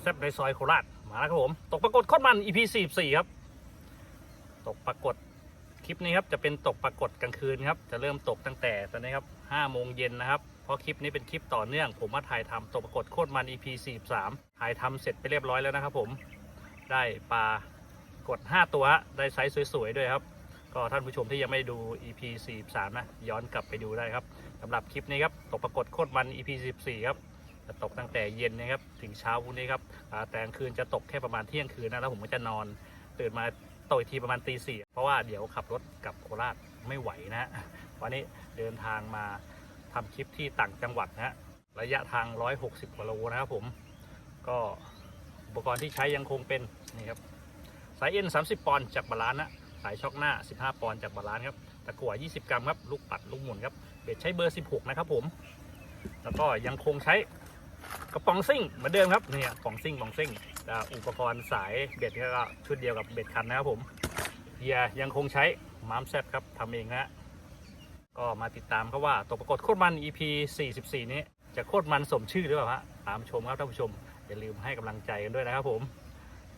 แซบในซอยโคราชมาแล้วครับผม ตกปรากฏโคตรมัน EP 44ครับ ตกปรากฏคลิปนี้ครับจะเป็นตกปรากฏกลางคืนครับ จะเริ่มตกตั้งแต่ตอนนี้ครับ5โมงเย็นนะครับ เพราะคลิปนี้เป็นคลิปต่อเนื่อง ผมมาถ่ายทำตกปรากฏโคตรมัน EP 43ถ่ายทำเสร็จไปเรียบร้อยแล้วนะครับผม ได้ปลากด 5 ตัวฮะได้ไซส์สวยๆด้วยครับ ก็ท่านผู้ชมที่ยังไม่ดู EP 43นะย้อนกลับไปดูได้ครับสำหรับคลิปนี้ครับตกปรากฏโคตรมัน EP 14ครับ จะตกตั้งแต่เย็นนะครับถึงเช้าพรุ่งนี้ครับแต่กลางคืนจะตกแค่ประมาณเที่ยงคืนนะแล้วผมก็จะนอนตื่นมาตกอีทีประมาณตีสี่เพราะว่าเดี๋ยวขับรถกลับโคราชไม่ไหวนะฮะวันนี้เดินทางมาทำคลิปที่ต่างจังหวัดนะฮะระยะทาง 160กิโลนะครับผมก็อุปกรณ์ที่ใช้ยังคงเป็นนี่ครับสายเอ็น30 ปอนด์จากบาลานนะสายช็อคหน้า 15 ปอนด์จากบาลานครับตะกั่ว20 กรัมครับลูกปัดลูกหมุนครับเบ็ดใช้เบอร์ 16 นะครับผม แล้วก็ยังคงใช้ กระป๋องซิ่งเหมือนเดิมครับเนี่ยกระป๋องซิ่งกระป๋องซิ่งอุปกรณ์สายเบ็ดก็ชุดเดียวกับเบ็ดคันนะครับผมเหยียยังคงใช้มามแซบครับทำเองนะก็มาติดตามครับว่าตกปรากฏโคตรมัน EP 44 นี้ จะโคตรมันสมชื่อหรือเปล่าฮะตามชมครับท่านผู้ชม อย่าลืมให้กำลังใจกันด้วยนะครับผม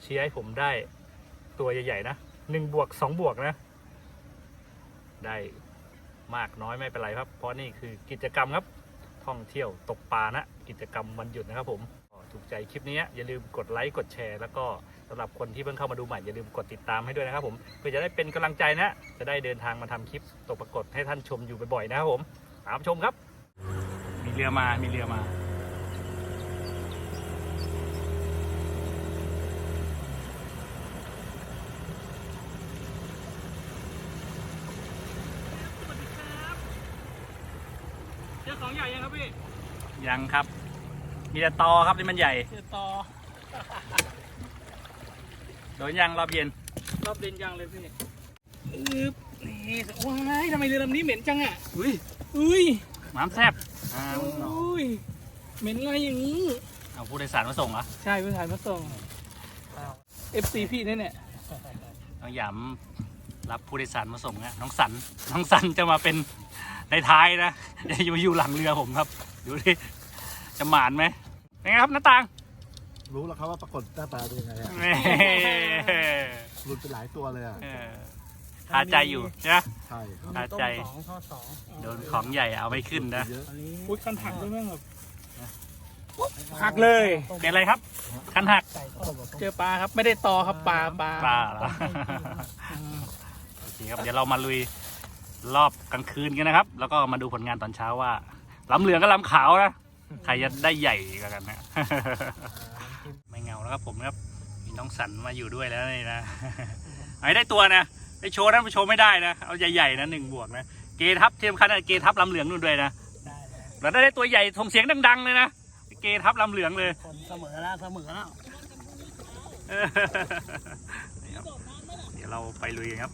เชียร์ให้ผมได้ตัวใหญ่ๆนะหนึ่งบวกสองบวกนะ ได้มากน้อยไม่เป็นไรครับ เพราะนี่คือกิจกรรมครับ ท่องเที่ยวตกปลานะกิจกรรมวันหยุดนะครับผมถูกใจคลิปนี้อย่าลืมกดไลค์กดแชร์ แล้วก็สำหรับคนที่เพิ่งเข้ามาดูใหม่อย่าลืมกดติดตามให้ด้วยนะครับผมเพื่อจะได้เป็นกำลังใจนะ จะได้เดินทางมาทำคลิปตกปรากฏให้ท่านชมอยู่บ่อยๆนะครับผมตามชมครับ มีเรือมามีเรือมา เจอของใหญ่ยังครับพี่ ยังครับ มีแต่ตอครับที่มันใหญ่เจอต่อโดนยังรอบเย็นรอบเด่นยังเลยพี่อึ๊บนี่ว้ายทำไมเรือลำนี้เหม็นจังอะอุ้ยอุ้ยน้ำแซบอ่าอุ้ยเหม็นอะไรอย่างนี้ เอาผู้โดยสารมาส่งเหรอใช่พี่ถ่ายมาส่ง FC พี่นี่เนี่ยน้องหยำรับผู้โดยสารมาส่งนะน้องสันน้องสันจะมาเป็น ในท้ายนะจะอยู่อยู่หลังเรือผมครับ ดูดิจะหมานไหมเป็นไงครับหน้าต่างรู้แล้วครับว่าปรากฏหน้าตาเป็นยังไงอะแหม่หลุดไปหลายตัวเลยอะเออคาใจอยู่นะใช่ครับคาใจสองทอดสองโดนของใหญ่เอาไม่ขึ้นนะเยอะอันนี้อุ้ยคันหักด้วยแม่งแบบหักเลยเป็นอะไรครับ คันหัก เจอปลาครับไม่ได้ตอครับปลาปลาปลาเหรออืมโอเคครับเดี๋ยวเรามาลุย รอบกลางคืนกันนะครับ แล้วก็มาดูผลงานตอนเช้าว่าลำเหลืองกับลำขาวนะใครจะได้ใหญ่กว่ากันนะไม่เงาแล้วครับผมครับมีน้องสันมาอยู่ด้วยแล้วนี่นะไอ้ได้ตัวนะได้โชว์ท่านผู้ชมไม่ได้นะเอาใหญ่ๆนะหนึ่งบวกนะเกทับเทียมคันนะเกทับลำเหลืองนู่นด้วยนะแล้วได้ตัวใหญ่ส่งเสียงดังๆเลยนะเกทับลำเหลืองเลยคนเสมอแล้วเสมอแล้วนี่ครับเดี๋ยวเราไปลุยกันครับ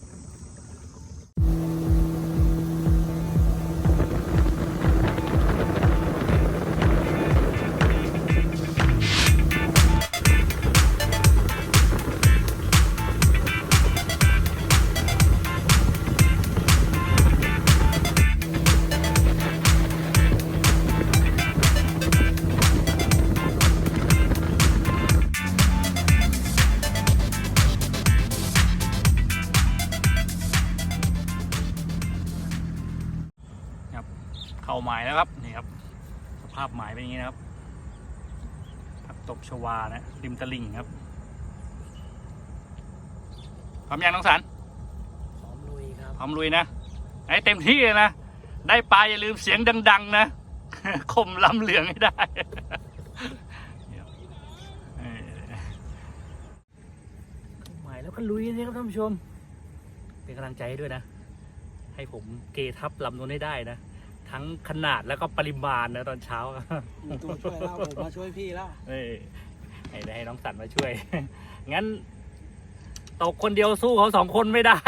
ชวานะริมตลิ่งครับพร้อมยังน้องสันพร้อมลุยครับพร้อมลุยนะไอ้เต็มที่เลยนะได้ปลาอย่าลืมเสียงดัง ๆ นะข่มลำเหลืองให้ได้เออหมายแล้วก็ลุยเลยครับท่านผู้ชม เป็นกำลังใจให้ด้วยนะ ให้ผมเกทับลำนู้นให้ได้นะ ทั้งขนาดแล้วก็ปริมาณนะตอนเช้ามีตัวช่วยแล้วผมมาช่วยพี่แล้วเอ้ยให้ให้น้องสันมาช่วย งั้นตกคนเดียวสู้เขาสองคนไม่ได้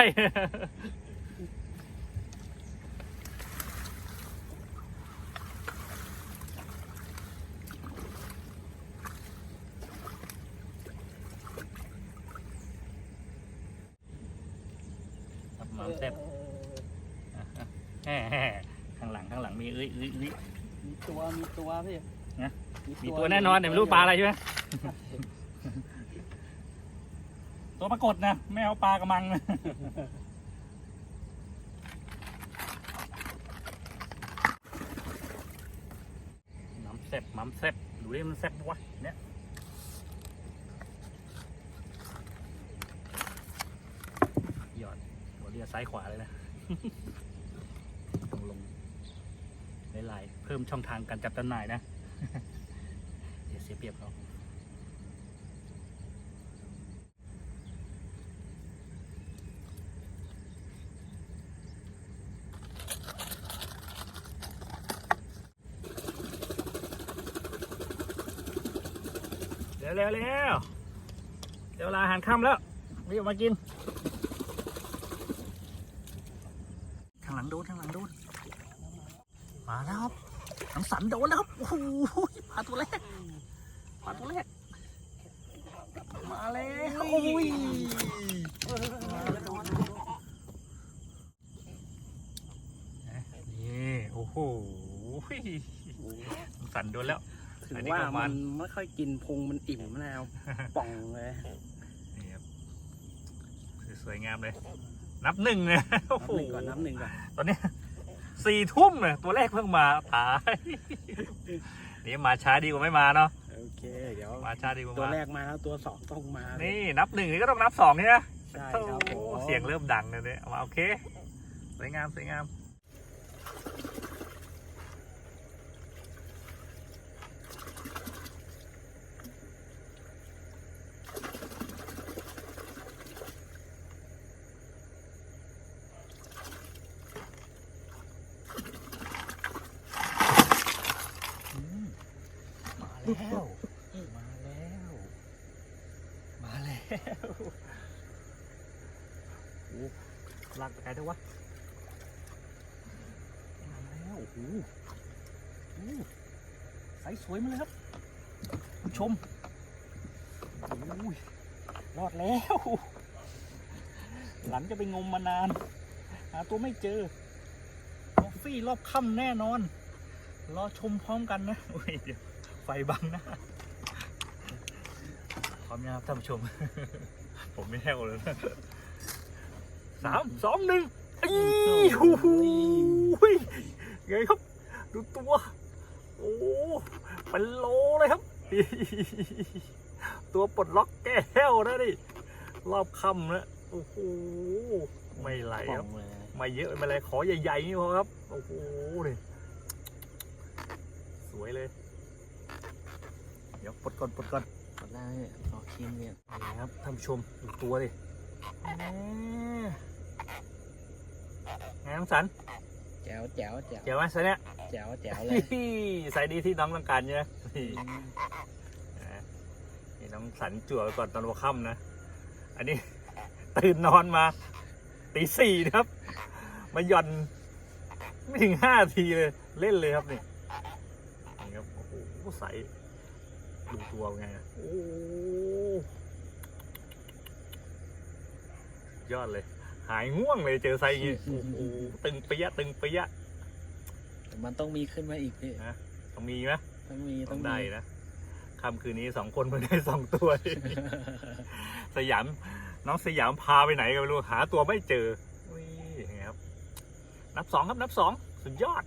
ครับมาเต็มแห่แห่ข้างหลังข้างหลังมีเอ้ยเอ้ยเอ้ย มี ตัวมีตัวพี่นะมีตัวแน่นอนแต่ไม่รู้ปลาอะไรใช่ไหมตัวปรากฏนะไม่เอาปลากระมังนะน้ำแซ่บน้ำแซ่บดูดิมันแซ่บปะวะเนี่ยหยอดหัวเรียซ้ายขวาเลยนะลงลง ไล่ๆเพิ่มช่องทางการจับจำหน่ายนะเดี๋ยวเสียเปรียบเขาเร็วเร็วเร็วเดี๋ยวเวลาอาหารค่ำแล้วรีบมากิน ข้างหลังโดนข้างหลังโดน มาแล้วครับน้ำสันโดนแล้วครับ โอ้โหป ลาตัวแรกปลาตัวแรกมาแล้วโอ้ยนี่โอ้โหน้ำสันโดนแล้วถืออันนี้ว่าประมามัณนไม่ค่อยกินพุงมันอิ่มมะนาวป่องเลยนี่ครับสวยๆงามเลย นับหนึ่งเนี่ยโอ้นับโหหนึ่งก่อนนับหนึ่งก่อนตอนเนี้ยสี่ทุ่มเนี่ยตัวแรกเพิ่งมาตาย นี่มาช้าดีกว่าไม่มาเนาะโอเคเดี๋ยวมาช้าดีกว่าตัวมาแรกมาแล้วตัวสองต้องมาเลยนี่นับหนึ่งนี่ก็ต้องนับสองใช่ไหมใช่ครับผมโอ้เสียงเริ่มดังเลยเนี่ยเอามาโอเคสวยงามสวยงาม มาแล้ว มาแล้ว มาแล้วโอ้ลากไปไกลด้วยวะ มาแล้วโอ้โหโอ้โหใสสวยมาเลยครับผู้ชมโอ้ย รอดแล้ว หลังจะไปงมมานาน หาตัวไม่เจอคอฟฟี่รอบค่ำแน่นอน รอชมพร้อมกันนะโอ้ยไฟบังน้าพร้อมยังครับท่านผู้ชม ผมไม่แห้วเลยนะสามสองหนึ่งอีหูยไงครับ ดูตัว โอ้เป็นโลเลยครับ ตัวปลดล็อกแก้วนะนี่รอบค่ำนะโอ้โหไม่ไหลป่คอรับงเลยไม่เยอะไม่เป็นไรขอใหญ่ๆนี่พอครับ โอ้โหนี่สวยเลย เดี๋ยวปลดก่อนปลดก่อนตอนแรกเนี่ยรอคิมเนี่ยนี่ครับท่านผู้ชมดูตัวดิแหมไงน้องสันแจ๋วแจ๋วแจ๋วเจ๋วไหมสันเนี่ยแจ๋วแจ๋วเลยใส่ดีที่น้องต้องการใช่ไหมนี่นะ นี่น้องสันจั่วไปก่อนตอนหัวค่ำนะ อันนี้ตื่นนอนมาตีสี่นะครับ มาหย่อนไม่ถึงห้าทีเลย เล่นเลยครับนี่นี่ครับ โอ้โหใสดูตัวไงอะโอ้ยอดเลย หายง่วงเลยเจอไซส์อย่างงี้โอ้โหตึงเปียะตึงเปียะแต่มันต้องมีขึ้นมาอีกพี่ต้องมีไหมต้องมีต้ต้อองงได้มีนะ ค่ำคืนนี้สองคนเพิ่งได้สองตัว สยามน้องสยามพาไปไหนก็ไม่รู้หาตัวไม่เจออุ้ยยังไงครับ นับสองครับนับสองสุดยอด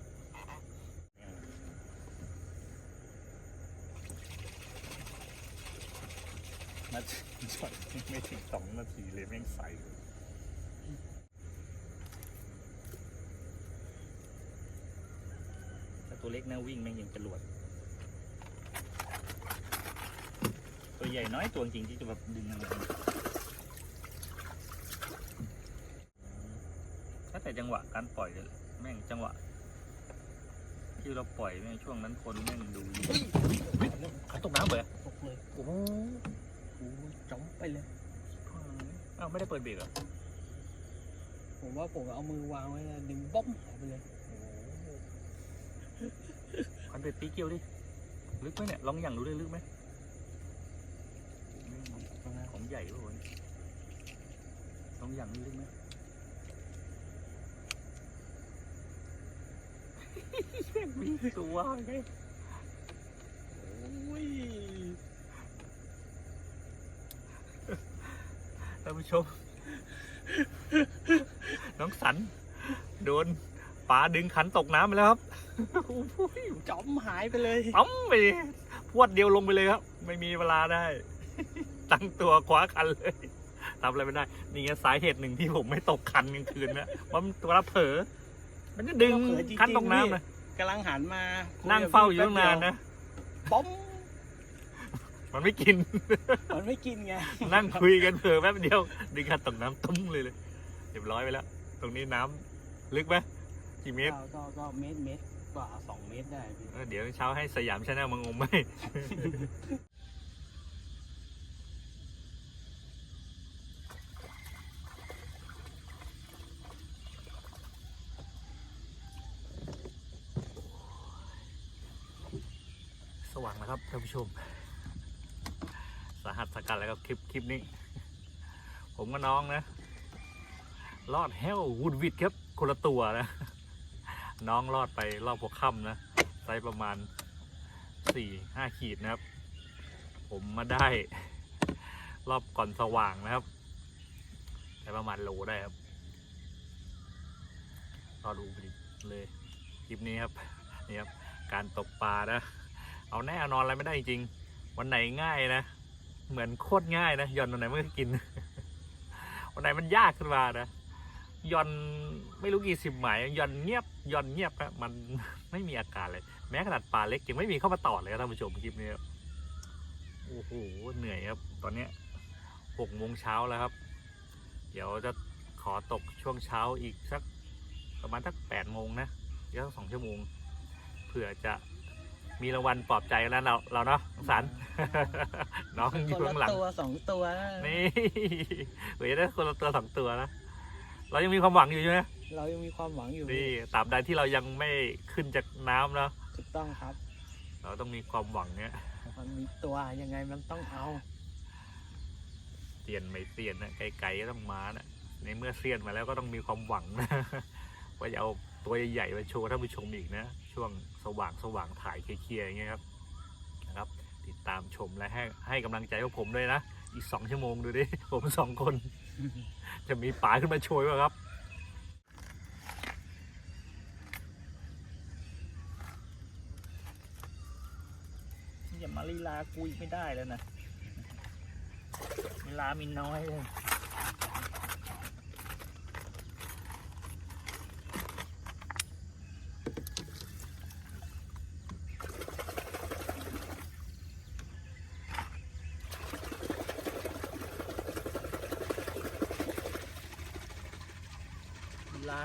นาทีไม่ถึงสองนาทีเลยแม่งใสตัวเล็กนะวิ่งแม่งยังจรวด ตัวใหญ่น้อยตัวจริงที่จะแบบดึงอะไรถ้าแต่จังหวะการปล่อยเลยแม่งจังหวะ ที่เราปล่อยแม่งช่วงนั้นคนแม่งดูอยู่เขาตกน้ำเหรอตกเลยโอ้โหจ้องไปเลยอ้าวไม่ได้เปิดเบรกเหรอผมว่าผมเอามือวางไว้ดึงบ้อมหายไปเลยพันเบ็ดตีเกียวดิลึกไหมเนี่ยลองอย่างดูได้ลึกไหม ใหญ่ป่ะวะเนี่ยลองอย่างนี้ลึกไหมมีตัวไงโอ้ยท่านผู้ชม น้องสัน โดนปลาดึงขันตกน้ำไปแล้วครับจอมหายไปเลยปั๊มไปพวดเดียวลงไปเลยครับ ไม่มีเวลาได้ ตั้งตัวคว้าคันเลยทำอะไรไม่ได้ นี่ไงสาเหตุหนึ่งที่ผมไม่ตกคันกลางคืนนะเพราะมันตัวละเผลอ มันจะดึงเผลอจริงๆคันตกน้ำนะกำลังหันมานั่งเฝ้าอยู่ตั้งนานนะป้อมมันไม่กิน มันไม่กินไง นั่งคุยกันเผลอแป๊บเดียว ดึงคันตกน้ำตุ้มเลยเลยเรียบร้อยไปแล้ว ตรงนี้น้ำลึกไหมกี่เมตร ก็ก็ก็เมตรเมตรกว่าสองเมตรได้พี่เออเดี๋ยวเช้าให้สยามชาแนลมางมไหม สว่างนะครับท่านผู้ชม สาหัสสกันแล้วครับคลิปคลิปนี้ ผมกับน้องนะ รอดแฮววูดวิดครับคนละตัวนะ น้องรอดไปรอบหัวค่ำนะไซส์ประมาณสี่ห้าขีดนะครับ ผมมาได้ รอบก่อนสว่างนะครับได้ประมาณโลได้ครับรอดูไปดิเลยคลิปนี้ครับนี่ครับการตกปลานะ เอาแน่เอานอนอะไรไม่ได้จริงวันไหนง่ายนะเหมือนโคตรง่ายนะย่อนวันไหนมันก็กิน วันไหนมันยากขึ้นมานะย่อนไม่รู้กี่สิบหมายย่อนเงียบย่อนเงียบอะมันไม่มีอาการเลย แม้ขนาดปลาเล็กยังไม่มีเข้ามาต่อดเลยครับท่านผู้ชมคลิปนี้โอ้โหเหนื่อยครับ ตอนเนี้ยหกโมงเช้าแล้วครับ เดี๋ยวจะขอตกช่วงเช้าอีกสักประมาณสักแปดโมงนะเดี๋ยวสองชั่วโมงเผื่อจะ มีรางวัลปลอบใจแล้วเราเราเนาะสงสารน้องอยู่คนข้างหละลังตัวสองตัวนะนี่เผื่อจะได้คนละตัวสองตัวนะ เรายังมีความหวังอยู่ใช่ไหมเรายังมีความหวังอยู่นี่ตราบใดที่เรายังไม่ขึ้นจากน้ำนะถูกต้องครับ เราต้องมีความหวังเนี่ยมันมีตัวยังไงมันต้องเอาเตียนไม่เตียนนะไกลๆก็ต้องมานะในเมื่อเซียนมาแล้วก็ต้องมีความหวังนะว่าจะเอาตัวใหญ่ๆมาโชว์ท่านผู้ชมอีกนะ ช่วง สว่างสว่างถ่ายเคลียร์อย่างเงี้ยครับนะครับ ติดตามชมและให้ให้กำลังใจพวกผมด้วยนะ อีกสองชั่วโมงดูดิ ผมสองคน จะมีป๋าขึ้นมาโชยป่ะครับอย่ามาลีลากูอีกไม่ได้แล้วนะ เวลามีน้อยเลย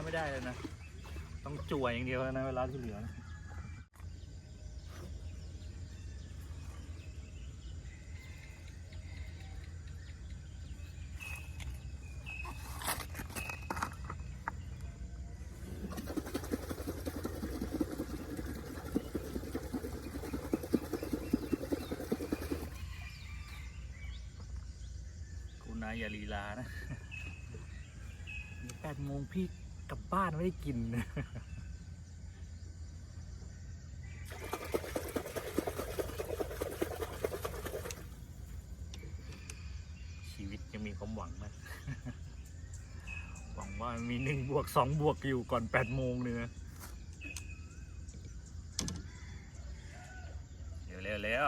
ไม่ได้เลยนะ ต้องจั่วอย่างเดียวนะเวลาที่เหลือนะกูนายอย่าลีลานะแปดโมงพี่านไม่ได้กินชีวิตยังมีความหวังนะหวังว่ามีหนึ่งบวกสองบวกอยู่ก่อนแปดโมงเลยนะเร็วเร็วเร็ว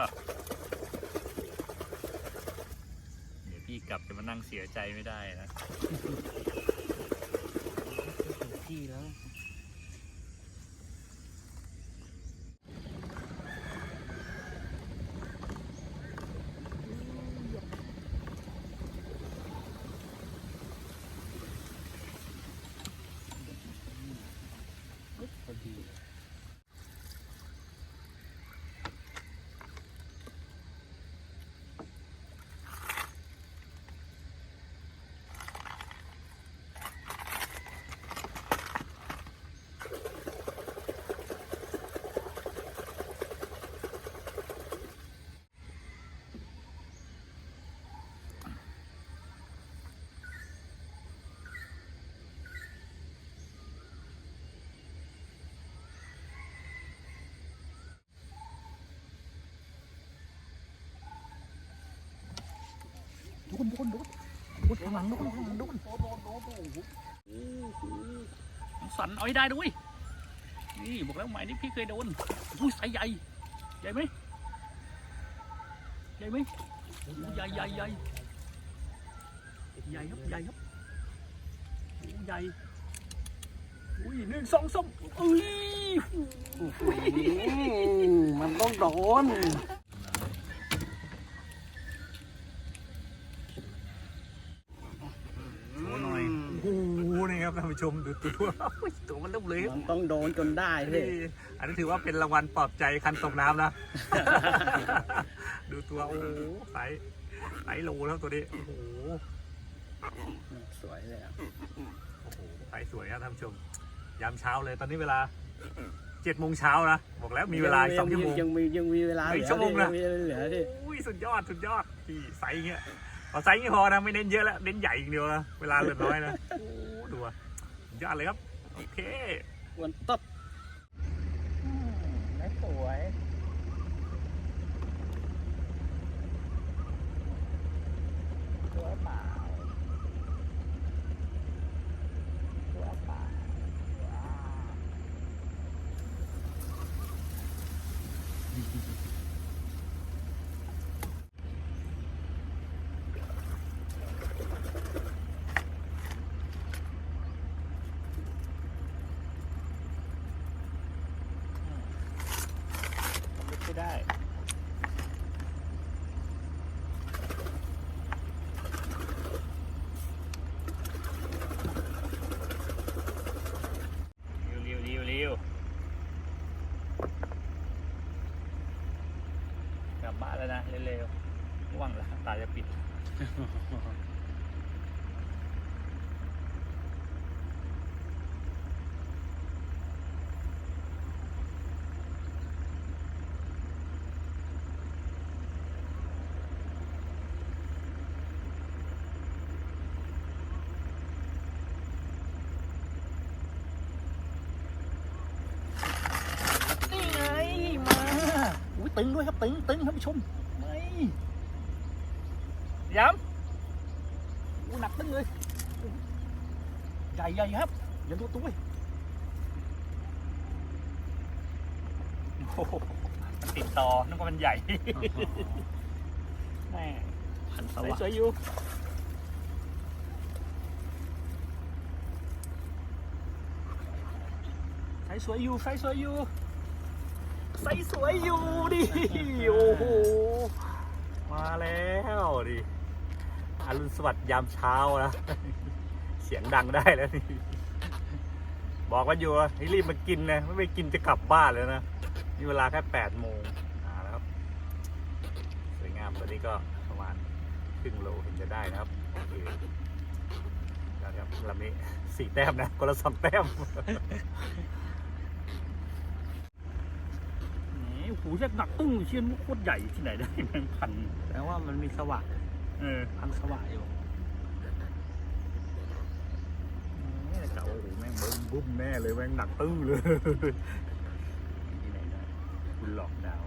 เดี๋ยวพี่กลับจะมานั่งเสียใจไม่ได้นะ ที่แล้ว พอดี โดนโดนโดนโดนข้างหลังโดนข้างหลังโดนสันเอาให้ได้ด้วยนี่บอกแล้วหมายนี้พี่เคยโดนอุ้ยไซส์ใหญ่ใหญ่ไหมใหญ่ไหมใหญ่ใหญ่ใหญ่ใหญ่ครับใหญ่ครับใหญ่อุ้ยหนึ่งสองสามอุ้ยมันต้องโดน โชว์หน่อยโอ้โหนี่ครับท่านผู้ ชมดูตัวตัวมันลุกเลยครับมันต้องโดนจนได้พี่นี่ อันนี้ถือว่าเป็นรางวัลปลอบใจคันตกน้ำนะ ดูตัวโอ้โหไซส์ไซส์โลแล้วตัวนี้โอ้โหสวยเลยอะโอ้โหไซส์สวยครับท่านผู้ชม ยามเช้าเลยตอนนี้เวลาเจ็ดโมงเช้านะบอกแล้วมีเวลาอีกสองชั่วโมง ยังมียังมีเวลาเหเฮ้ลืยอชั่วโมงนะยังมีเหลือดิอุ้ยสุดยอดสุดยอดที่ไซส์เงี้ยเอาไซส์งี้พอนะไม่เน้นเยอะแล้วเน้นใหญ่อย่างเดียวนะเวลาเหลือน้อยนะโอ้โหดูอะสุด ยอดเลยครับ โอเควันตบไม่สวยตัวเปล่าตัวเปล่า ไม่ได้ เร็วเร็วเร็วเร็วกลับบ้านแล้วนะ เร็วๆง่วงแล้วตาจะปิด นี่ไง มาอุ้ย ตึงด้วยครับตึงตึงท่านผู้ชมไม่ย้ำอู้หนักตึงเลยใหญ่ใหญ่ครับอย่าดูตัวเว้ยโอ้โหมันติดต่อนึกว่ามันใหญ่แม่พันสสวยวัสสดิ์วยอยู่ใส่สวยอยู่ใส่สวยอยู่ ใส่สวยอยู่ดิ โอ้โห มาแล้วดิอรุณสวัสดิ์ยามเช้านะ เสียงดังได้แล้วนี่ บอกว่าอยู่ว่าให้รีบมากินนะ ไม่ไปกินจะกลับบ้านเลยนะมีเวลาแค่แปดโมงอ่าแล้วครับสวยงามตัวนี้ก็ประมาณครึ่งโลเห็นจะได้นะครับโอเคแล้วครับลำนี้สี่แต้มนะคนละสองแต้ม นี่โอ้โหแยกหนักตึ้งเชี่ยนโคตรใหญ่ที่ไหนได้แมงพันแปลว่ามันมีสวัสดิ์เออพันสวัสดิ์อยู่นี่เก่าโอ้โหแม่งเบิ้มบุ้มแน่เลยแม่งหนักตึ้งเลยที่ไหนได้คุณหลอกดาว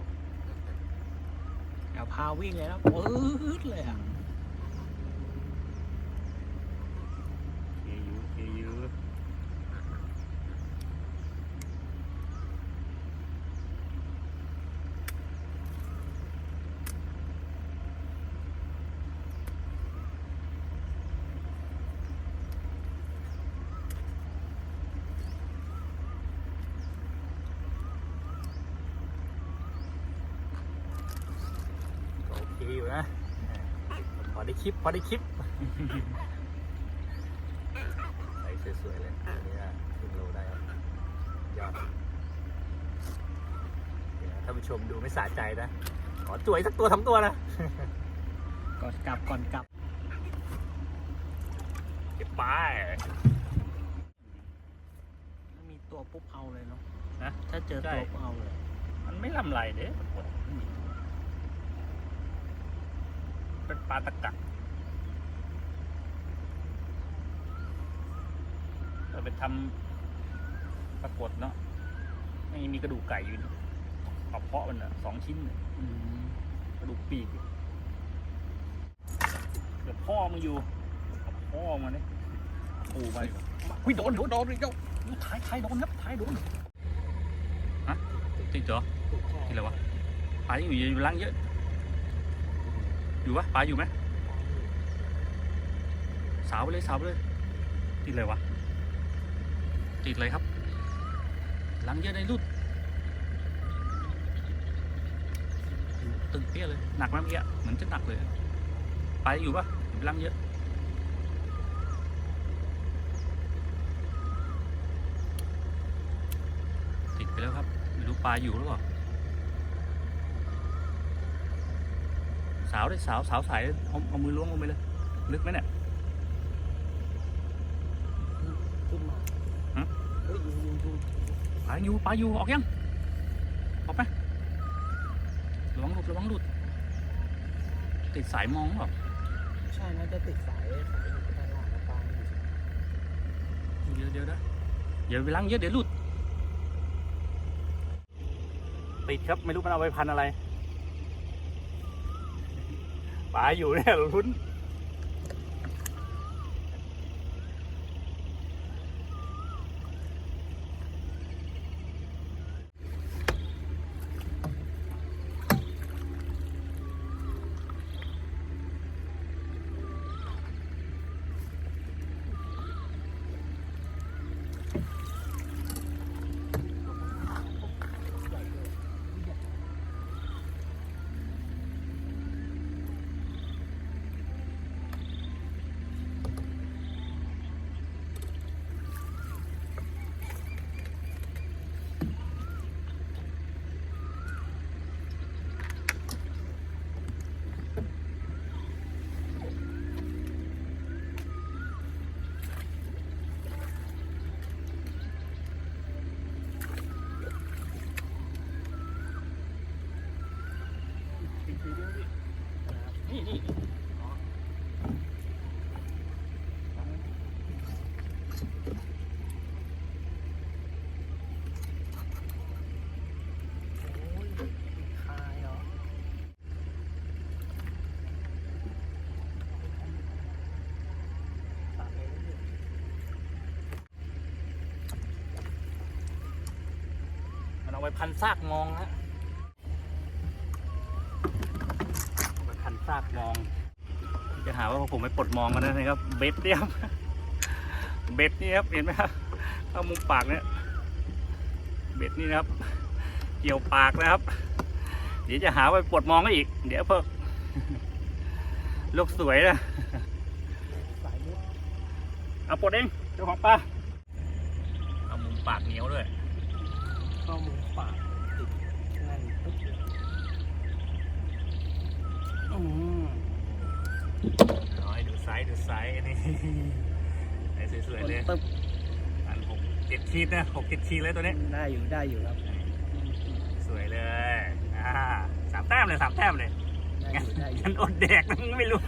เดี๋ยวพาวิ่งเลยนะปื๊ดเลยอะ เคยูเคยูก็โอเคอยู่นะ พอได้ คลิปพอได้คลิปใส่สวยๆเลยอันนี้ขึ้นโลได้ครับยอดเดี๋ยวท่านผู้ชมดูไม่สะใจนะ ขอจ่วยสักตัวทำตัวนะก่อนกลับก่อนกลับเก็บไปถ้ามีตัวปุ๊บเอาเลยเนาะนะถ้าเจอใช่ตัวปุ๊บเอาเลย มันไม่ลำไรเด้ปรากฏเป็นปลาตะกักเรา ไปทำปรากฏเนาะไม่มีกระดูกไก่อยู่นี่กระเพาะมันอะสองชิ้นน่ะอืมกระดูกปีกเดี๋ยวพ่อมึงอยู่กระพ่อมาเนี่ยปูไปหุ้ยโดนโดนโดนเลยเจ้าดูท้ายท้ายโดนครับท้ายโดนฮะติดเหรอติดอะไรวะปลาอยู่อยู่ล่างเยอะ อยู่ปะปลาอยู่ไหมสาวไปเลยสาวไปเลยติดอะไรวะ ติดเลยครับล่างเยอะในรุดตึงเปี้ยเลย หนักไหมเมื่อกี้เหมือนจะหนักเลยปลาอยู่ปะอยู่ล่างเยอะติดไปแล้วครับไม่รู้ปลาอยู่หรือเปล่าสาวเลยสาวสาวสายเอาเอามือล้วงลงไปเลยลึกไหมเนี่ย ขึ้นมา ฮะ เฮ้ยยิงยิงยิง ปลาอยู่ปลาอยู่ออกยัง ออกไหมระวังหลุดระวังหลุด ติดสายมองหรอใช่น่าจะติดสายสายอยู่ด้านล่างกลางอยู่เดี๋ยวเดี๋ยวนะเดี๋ยวไปล้างเยอะเดี๋ยวหลุด ติดครับไม่รู้มันเอาไปพันอะไรปลาอยู่เนี่ยลุ้น นี่นี่เอามเมตรนี่มันเอาไปพันซากมองฮะเอากมอง จะหาว่าผมไปปลดมองกันนะครับ เบ็ดเนี่ยครับเบ็ดนี่ครับเห็นไหมครับเข้ามุมปากเนี่ยเบ็ดนี่นะครับ เกี่ยวปากนะครับ เดี๋ยวจะหาว่าไปปลดมองก็อีก เดี๋ยวเพิ่มลูกสวยนะเอาปลดเองเจ้าของปลามุมปากเหนียวด้วย เข้ามุมปากติดแน่นปึ๊บเลย อืมน้อยดู ไซส์ดูไซส์นี่ไอ้สวยๆเลยปึ๊บอันหกเจ็ดขีดนะหกเจ็ดขีดเลยตัวนี้ได้อยู่ได้อยู่ครับ สวยเลยอ่าสามแต้มเลยสามแต้มเลยได้อยู่ได้อยู่ ฉันอดแดกไม่รู้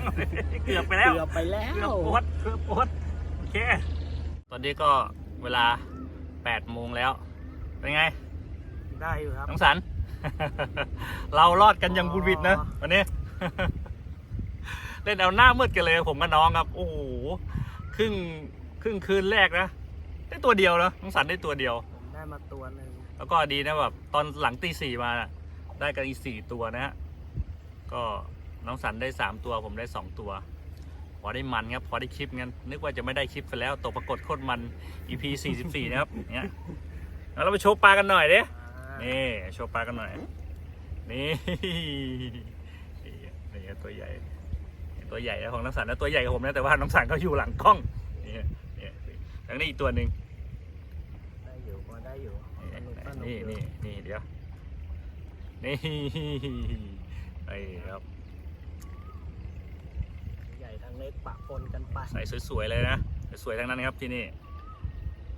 เกือบไปแล้ว เกือบไปแล้เกือบวปวดเกือบปวดโอเค ตอนนี้ก็เวลาแปดโมงแล้ว เป็นไง ได้อยู่ครับ น้องสัน เรารอดกันอย่างบุญวิดนะอ๋อวันนี้ เล่นเอาหน้ามืดกันเลยผมกับน้องครับ โอ้โหครึ่งครึ่งคืนแรกนะได้ตัวเดียวนะน้องสันได้ตัวเดียว ผมได้มาตัวหนึ่งแล้วก็ดีนะแบบตอนหลังตีสี่มาน่ะได้กันอีกสี่ตัวนะฮะก็น้องสันได้สามตัวผมได้สองตัว พอได้มันครับพอได้คลิปงั้นนึกว่าจะไม่ได้คลิปไปแล้วตกปรากฏโคตรมัน EP สี่สิบสี่นะครับเนี่ยแล้วเราไปโชว์ปลากันหน่อยเด้อ่านี่ โชว์ปลากันหน่อย นี่นี่นี่ตัวใหญ่ ตัวใหญ่นะของน้องสันนะตัวใหญ่กว่าผมนะแต่ว่าน้องสันเขาอยู่หลังกล้องนี่นี่แล้วนี่อีกตัวหนึ่งได้อยู่ก็ได้อยู่สนุกสนุกนี่อยู่นี่นี่เดี๋ยวนี่ไอ้ครับใหญ่ทั้งเล็กปะปนกันไปใส่สวยๆเลยนะสวยๆทั้งนั้นครับที่นี่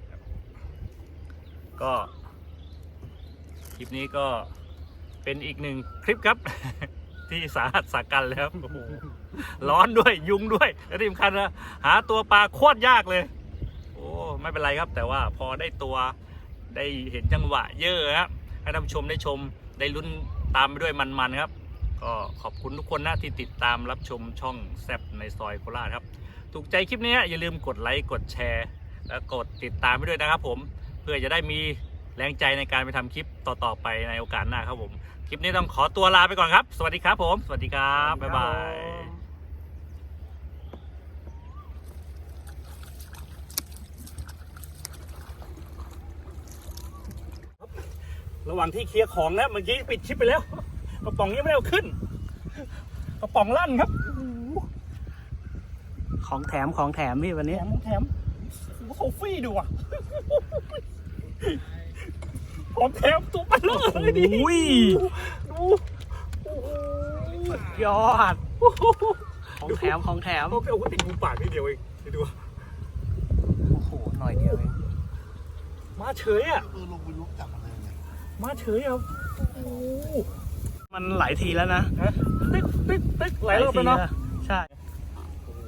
ครับก็คลิปนี้ก็เป็นอีกหนึ่งคลิปครับ ที่สาหัสสากันแล้วโอ้โหร้อนด้วยยุงด้วยและที่สำคัญนะหาตัวปลาโคตรยากเลย โอ้ไม่เป็นไรครับ แต่ว่าพอได้ตัวได้เห็นจังหวะเยอะครับให้ท่านผู้ชมได้ชมได้ลุ้นตามไปด้วยมันๆครับ ก็ขอบคุณทุกคนนะที่ติดตามรับชมช่องแซบในซอยโคราชครับ ถูกใจคลิปนี้อย่าลืมกดไลค์กดแชร์ แล้วกดติดตามไปด้วยนะครับผมเพื่อจะได้มี แรงใจในการไปทำคลิปต่อๆไปในโอกาสหน้าครับผม คลิปนี้ต้องขอตัวลาไปก่อนครับ สวัสดีครับผม สวัสดีครับ บ๊ายบายระหว่างที่เคลียร์ของนะเมื่อกี้ปิดคลิปไปแล้วกระป๋องยังไม่ได้เอาขึ้นกระป๋องลั่นครับ ของแถมของแถมพี่วันแถนี้มแถมโอ้โหโซฟี่ดูอะ ของแถมตัวมันเลยดิอุ้ยดูโอ้โหยอดของแถมของแถมเขาเอาก็ติดมุมปากนิดเดียวเองไปดูโอ้โหหน่อยเดียวเองมาเฉยอะเออลงไปลุกจับมันเลยเนี่ยมาเฉยอะโอ้โหมันหลายทีแล้วนะฮะติ๊กติ๊กติ๊กหลายรอบแล้วเนาะใช่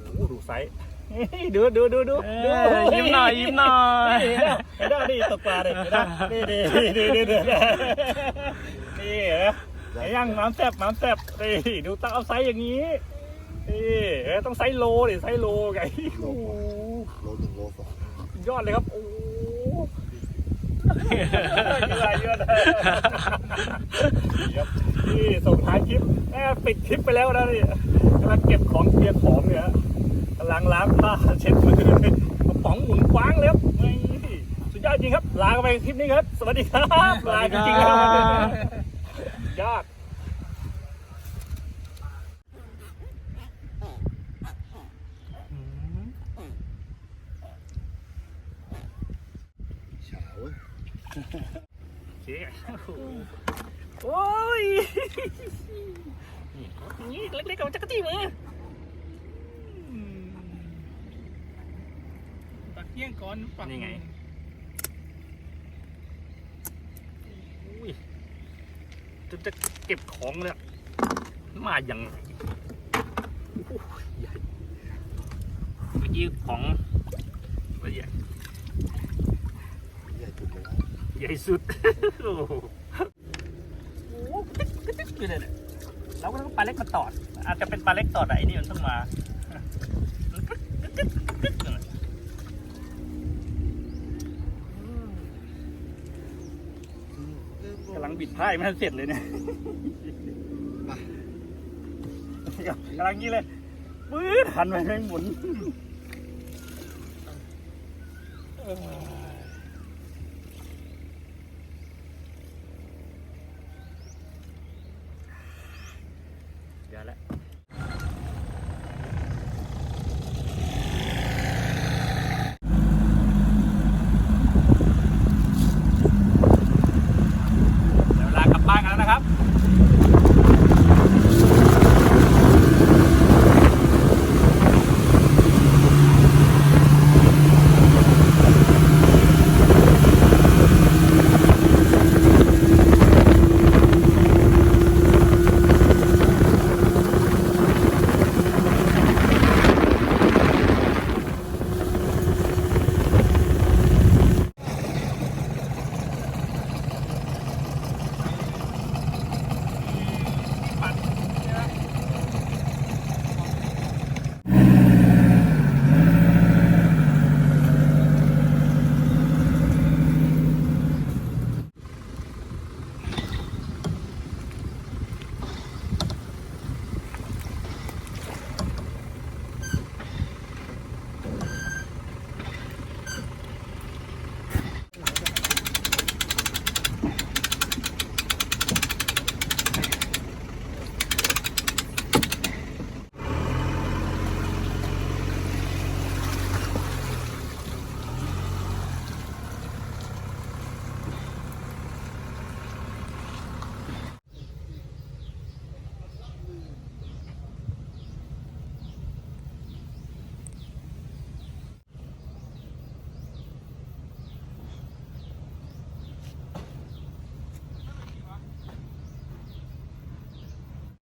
โอ้โหดูไซส์เฮ้ย ดูดูดูดูเอดูอยิ้มหน่อยยิ้มหน่อยนี่เห็นไหมเห็นไหมนี่ตกปลาเลยเห็นไหมนี่นี่นี่นี่นี่นี่นี่เห็นไหมไอ้ย่างน้ำแซ่บน้ำแซ่บนี่ดูต้องเอาไซส์อย่างนี้นี่เอ้ยต้องไซส์โลดิไซส์โลไงโอ้โหโลหนึ่งโลสองยอดเลยครับโอ้โหเยอะเยอะนี่ส่งท้ายคลิปแอบปิดคลิปไปแล้วนะนี่กำลังเก็บของเคลียร์ของเนี่ยฮะกำ ลังล้างผ้าเช็ดมือกระป๋องหมุนกว้างเลยครับนี่สุดยอดจริงครับ ลากันไปคลิปนี้ครับ สวัสดีครับ ลาจริงๆครับยอดเฉาเว้ยโอเคโอ้ยนี่เล็กๆกับจักรจี้มือ เที่ยงก่อนปักนี่ไง อุ้ยจะจะเก็บของเลยอะมาอย่างไรโอ้โหใหญ่เมื่อกี้ของละเอียดใหญ่จุดเลยนะใหญ่สุด โอ้โหโอ้โหติ๊กติ๊กติ๊กอยู่เลยเนี่ยเราก็ต้องปลาเล็กมาตอด อาจจะเป็นปลาเล็กตอดอะไอ้นี่มันเพิ่งมามันกึ๊กกึ๊กกึ๊กกึ๊กอยู่น่ะกำลัง บิดพายไม่ทันเสร็จเลยเนี่ยกำลังนี้เลยปื๊ดหันไปแม่งหมุน เออ